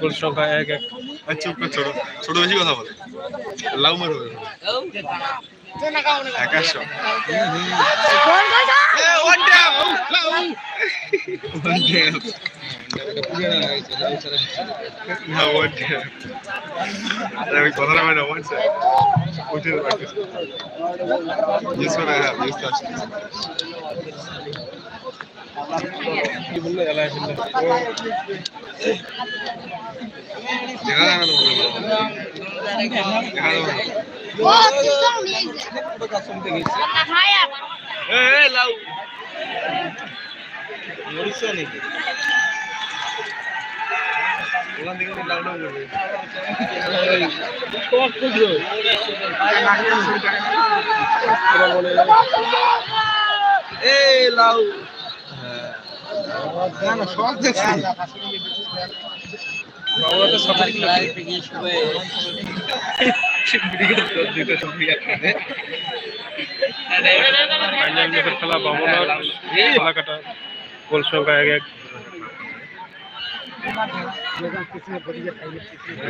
গোল সংখ্যা এক এক আর ছোট ছোট বেশি কথা বলে লাউ মারো একাশো না ওয়ান ট্যাপ আরে ওই কথাটা মানে ওয়ান ট্যাপ উঠে এই লাউ মরিস নাকি ওখান থেকে লাউ লাউ করবে এই লাউ না না সব দেখছি খেলা বামনার খেলাকাটা এক এক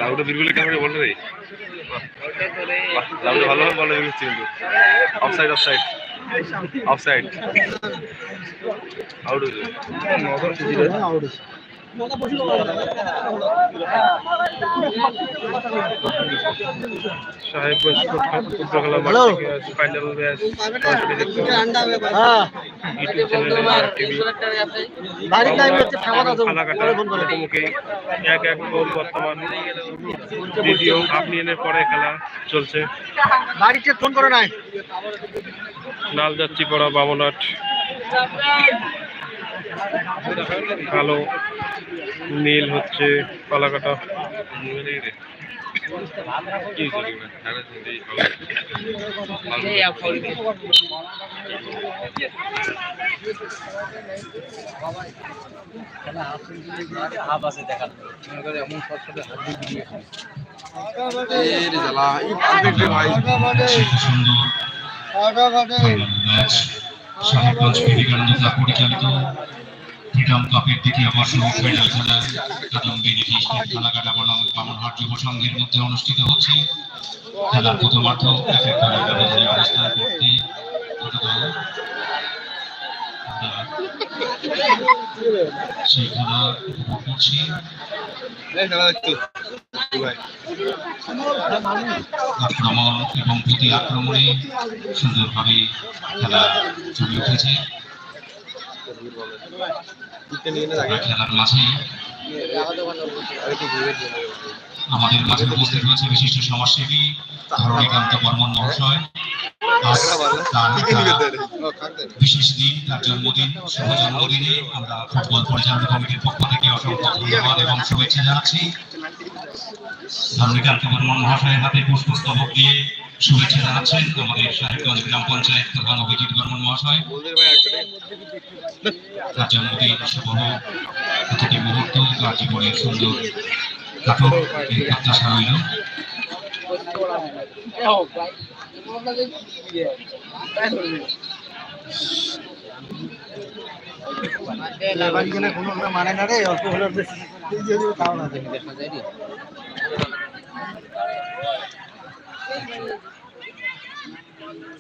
লাউটা বিরগুলো কেমন বল রে? লাউটা ভালো ভাবে বলে দিচ্ছি কিন্তু অফসাইড অফসাইড অফসাইড আউট হয়েছে সাহেবগঞ্জ ফুটবল থেকে। আজ ফাইনাল ম্যাচ ইউটিউব চ্যানেলে টিভি খেলাকাটা মুখোমুখি এক এক গোল বর্তমান। দ্বিতীয় হাফ নিয়নের পরে খেলা চলছে। বাড়িতে ফোন করো নাই। লাল যাচ্ছি পড়া বামনাট কালো নীল হচ্ছে পালাকাটা কি করি ম্যাচ সাহেবগঞ্জ বিবেকানন্দ ক্লাব পরিচালিত ফ্রিডম কাপের দ্বিতীয় বর্ষ ফাইনাল খেলা কাদম বেরিয়ে খেলাঘাটা বনাম বামনহাট যুব সংঘের মধ্যে অনুষ্ঠিত হচ্ছে। খেলার প্রথমার্ধ এক এক অবস্থান করতে সেই খেলা উপভোগ করছি। আক্রমণ এবং প্রতি আক্রমণে সুন্দরভাবে খেলা চলে উঠেছে। খেলার মাঝে আমাদের মাঝে উপস্থিত হয়েছে বিশিষ্ট সমাজসেবী ধরণীকান্ত বর্মন মহাশয়। বিশেষ দিন, তার জন্মদিন, শুভ জন্মদিনে আমরা ফুটবল পরিচালনা কমিটির পক্ষ থেকে অসংখ্য ধন্যবাদ এবং শুভেচ্ছা জানাচ্ছি। ধরণীকান্ত বর্মন মহাশয়ের হাতে পুষ্পস্তবক দিয়ে শুভেচ্ছা আমাদের সাহেবগঞ্জ গ্রাম পঞ্চায়েত প্রধান মহাশয়। তার জন্মদিন শুভ সুন্দর কাটক মানে না রে, অল্প হলে দেখা যায়